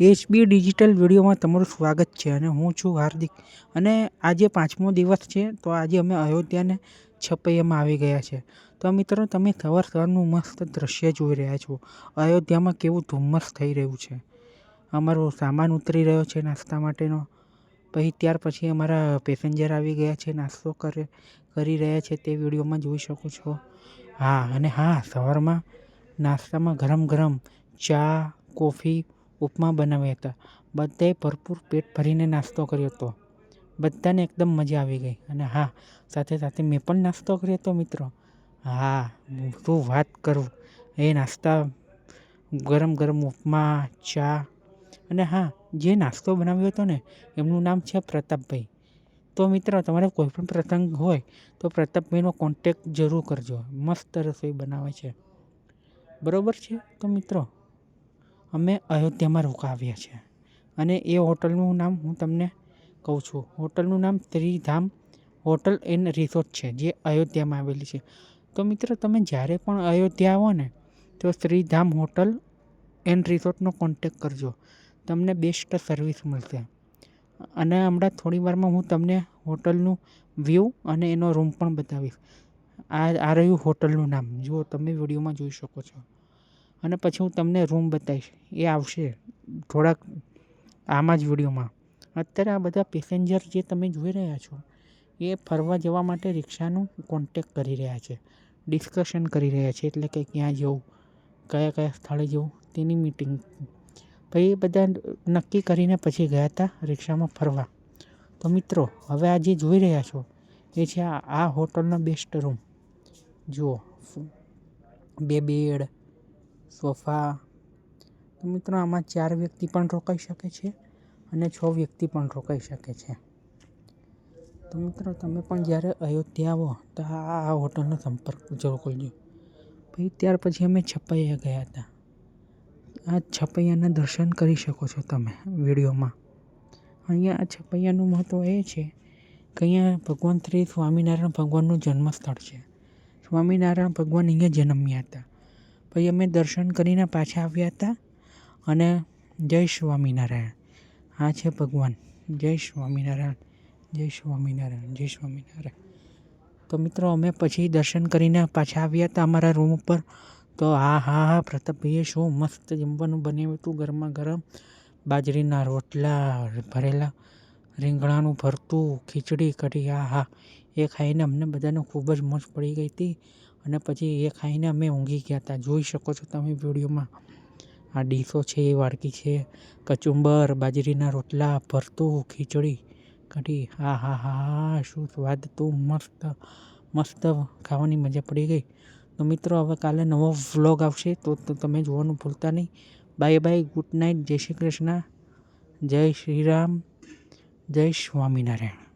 HB digital વિડીયોમાં તમારું સ્વાગત છે અને હું છું હાર્દિક. અને આજે પાંચમો દિવસ છે, તો આજે અમે અયોધ્યાને છપૈયામાં આવી ગયા છે. તો મિત્રો, તમે સવાર સવારનું મસ્ત દ્રશ્ય જોઈ રહ્યા છો. અયોધ્યામાં કેવું ધુમ્મસ થઈ રહ્યું છે. અમારો સામાન ઉતરી રહ્યો છે નાસ્તા માટેનો. પછી ત્યાર પછી અમારા પેસેન્જર આવી ગયા છે, નાસ્તો કરે, કરી રહ્યા છે, તે વિડીયોમાં જોઈ શકો છો. હા, અને હા, સવારમાં નાસ્તામાં ગરમ ગરમ ચા, કોફી ઉપમા બનાવ્યા હતા. બધાએ ભરપૂર પેટ ભરીને નાસ્તો કર્યો હતો. બધાને એકદમ મજા આવી ગઈ. અને હા, સાથે સાથે મેં પણ નાસ્તો કર્યો હતો, મિત્રો. હા, શું વાત કરું? એ નાસ્તા, ગરમ ગરમ ઉપમા, ચા અને હા, જે નાસ્તો બનાવ્યો હતો ને, એમનું નામ છે પ્રતાપભાઈ. તો મિત્રો, તમારે કોઈ પણ પ્રસંગ હોય, તો પ્રતાપભાઈનો કોન્ટેક જરૂર કરજો. મસ્ત રસોઈ બનાવે છે. બરાબર છે? તો મિત્રો અમે અયોધ્યામાં રોકાવ્યા છે. અને એ હોટલનું નામ હું તમને કહું છું. હોટલનું નામ ત્રિધામ હોટલ એન્ડ રિસોર્ટ છે, જે અયોધ્યામાં આવેલી છે. તો મિત્રો, તમે જ્યારે પણ અયોધ્યા આવો ને, તો શ્રીધામ હોટલ એન્ડ રિસોર્ટનો કોન્ટેક કરજો. તમને બેસ્ટ સર્વિસ મળશે. અને હમણાં થોડી વારમાં હું તમને હોટલનું વ્યૂ અને એનો રૂમ પણ બતાવીશ. આ આ રહ્યું હોટલનું નામ. જુઓ, તમે વિડીયોમાં જોઈ શકો છો. અને પછી હું તમને રૂમ બતાવીશ. એ આવશે થોડાક આમાં જ વિડીયોમાં. અત્યારે આ બધા પેસેન્જર જે તમે જોઈ રહ્યા છો, એ ફરવા જવા માટે રિક્ષાનું કોન્ટેક કરી રહ્યા છે. ડિસ્કશન કરી રહ્યા છે એટલે કે ક્યાં જવું, કયા કયા સ્થળે જવું, તેની મિટિંગ પછી એ બધા નક્કી કરીને પછી ગયા હતા રિક્ષામાં ફરવા. તો મિત્રો, હવે આ જે જોઈ રહ્યા છો, એ છે આ હોટલનો બેસ્ટ રૂમ જુઓ, બે બેડ સોફા. તો મિત્રો, આમાં ચાર વ્યક્તિ પણ રોકાઈ શકે છે અને છ વ્યક્તિ પણ રોકાઈ શકે છે. તો મિત્રો, તમે પણ જ્યારે અયોધ્યા આવો, તો આ હોટલનો સંપર્ક જરૂર કરજો. પછી ત્યાર પછી અમે છપૈયા ગયા હતા. આ છપૈયાના દર્શન કરી શકો છો તમે વિડીયોમાં. અહીંયા આ છપૈયાનું મહત્ત્વ એ છે કે અહીંયા ભગવાન શ્રી સ્વામિનારાયણ ભગવાનનું જન્મસ્થળ છે. સ્વામિનારાયણ ભગવાન અહીંયા જન્મ્યા હતા. પછી અમે દર્શન કરીને પાછા આવ્યા હતા અને જય સ્વામિનારાયણ. આ છે ભગવાન. જય સ્વામિનારાયણ. જય સ્વામિનારાયણ. જય સ્વામિનારાયણ. તો મિત્રો, અમે પછી દર્શન કરીને પાછા આવ્યા હતા અમારા રૂમ ઉપર. તો હા હા હા, પ્રતાપભાઈએ શું મસ્ત જમવાનું બનાવ્યું હતું ગરમા ગરમ. બાજરીના રોટલા ભરેલા, રીંગણાનું ભરતું, ખીચડી કઢી, હા હા. એ ખાઈને અમને બધાને ખૂબ જ મોજ પડી ગઈ હતી. અને પછી એ ખાઈને અમે ઊંઘી ગયા હતા. જોઈ શકો છો તમે વિડીયોમાં. આ ડીશો છે, એ વાડકી છે. કચુંબર, બાજરીના રોટલા, ભરતું ખીચડી. કઢી હા હા હા શું સ્વાદ હતું મસ્ત મસ્ત ખાવાની મજા પડી ગઈ. તો મિત્રો, હવે કાલે નવો વ્લોગ આવશે તો, તમે જોવાનું ભૂલતા નહીં. બાય બાય, ગુડ નાઇટ, જય શ્રી કૃષ્ણ, જય શ્રી રામ, જય સ્વામિનારાયણ.